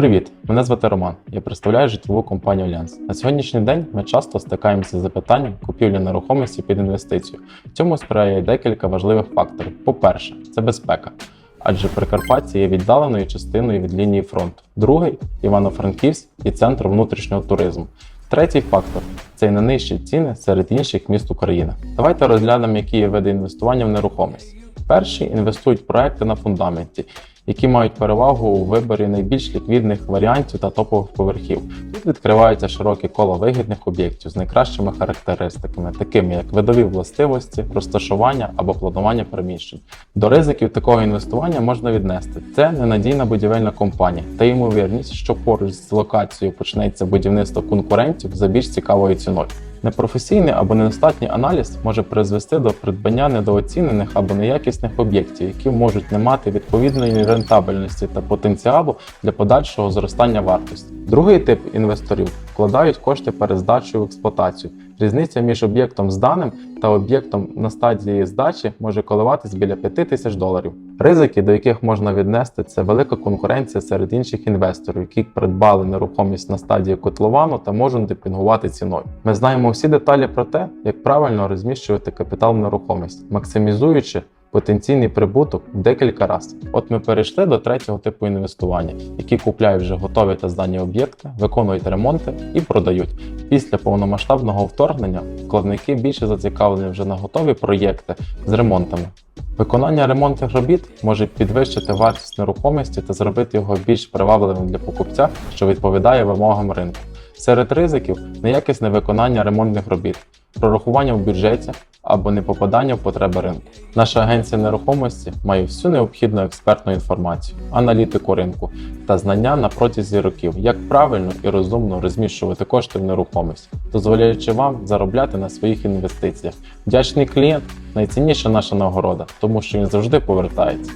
Привіт, мене звати Роман. Я представляю житлову компанію Альянс. На сьогоднішній день ми часто стикаємося з запитанням купівлі нерухомості під інвестицію. Цьому сприяє декілька важливих факторів. По-перше, це безпека. Адже Прикарпаття є віддаленою частиною від лінії фронту. Другий Івано-Франківськ і центр внутрішнього туризму. Третій фактор це і найнижчі ціни серед інших міст України. Давайте розглянемо, які є види інвестування в нерухомість. Перші інвестують в проекти на фундаменті, які мають перевагу у виборі найбільш ліквідних варіантів та топових поверхів. Тут відкривається широке коло вигідних об'єктів з найкращими характеристиками, такими як видові властивості, розташування або планування приміщень. До ризиків такого інвестування можна віднести. Це ненадійна будівельна компанія та ймовірність, що поруч з локацією почнеться будівництво конкурентів за більш цікавою ціною. Непрофесійний або недостатній аналіз може призвести до придбання недооцінених або неякісних об'єктів, які можуть не мати відповідної рентабельності та потенціалу для подальшого зростання вартості. Другий тип інвесторів вкладають кошти перед в експлуатацію. Різниця між об'єктом зданим та об'єктом на стадії здачі може коливатись біля 5 тисяч доларів. Ризики, до яких можна віднести, це велика конкуренція серед інших інвесторів, які придбали нерухомість на стадії котловану та можуть демпінгувати ціною. Ми знаємо всі деталі про те, як правильно розміщувати капітал в нерухомість, максимізуючи потенційний прибуток в декілька разів. От ми перейшли до третього типу інвестування, які купляють вже готові та здані об'єкти, виконують ремонти і продають. Після повномасштабного вторгнення вкладники більше зацікавлені вже на готові проєкти з ремонтами. Виконання ремонтних робіт може підвищити вартість нерухомості та зробити його більш привабливим для покупця, що відповідає вимогам ринку. Серед ризиків неякісне виконання ремонтних робіт, прорахування в бюджеті або непопадання в потреби ринку. Наша агенція нерухомості має всю необхідну експертну інформацію, аналітику ринку та знання на протязі років, як правильно і розумно розміщувати кошти в нерухомість, дозволяючи вам заробляти на своїх інвестиціях. Вдячний клієнт найцінніша наша нагорода, тому що він завжди повертається.